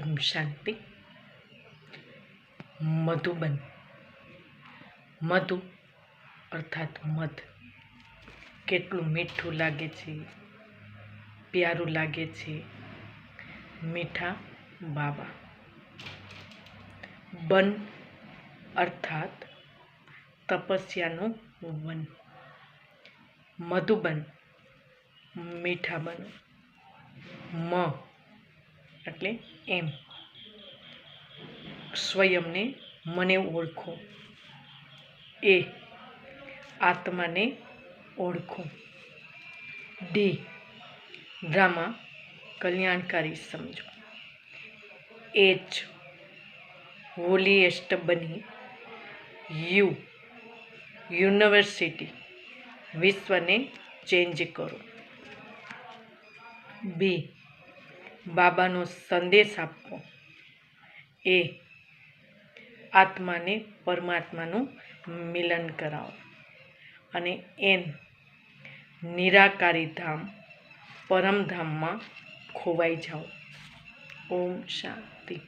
ઓમ શાંતિ મધુબન. મધુ અર્થાત મધ. કેટલું મીઠું લાગે છે? પ્યારું લાગે છે? મીઠા બાબા બન અર્થાત તપસ્યાનું વન. મધુબન મીઠા બનો. મ એટલે એમ સ્વયંને મને ઓળખો એ આત્માને ઓળખો ડી ડ્રામા કલ્યાણકારી સમજો એચ હોલીએસ્ટ બની યુ યુનિવર્સિટી વિશ્વને ચેન્જ કરો બી બાબાનો સંદેશ આપવો. એ આત્માને પરમાત્માનું મિલન કરાવો. અને એન નિરાકારી ધામ પરમધામમાં ખોવાઈ જાઓ. ઓમ શાંતિ.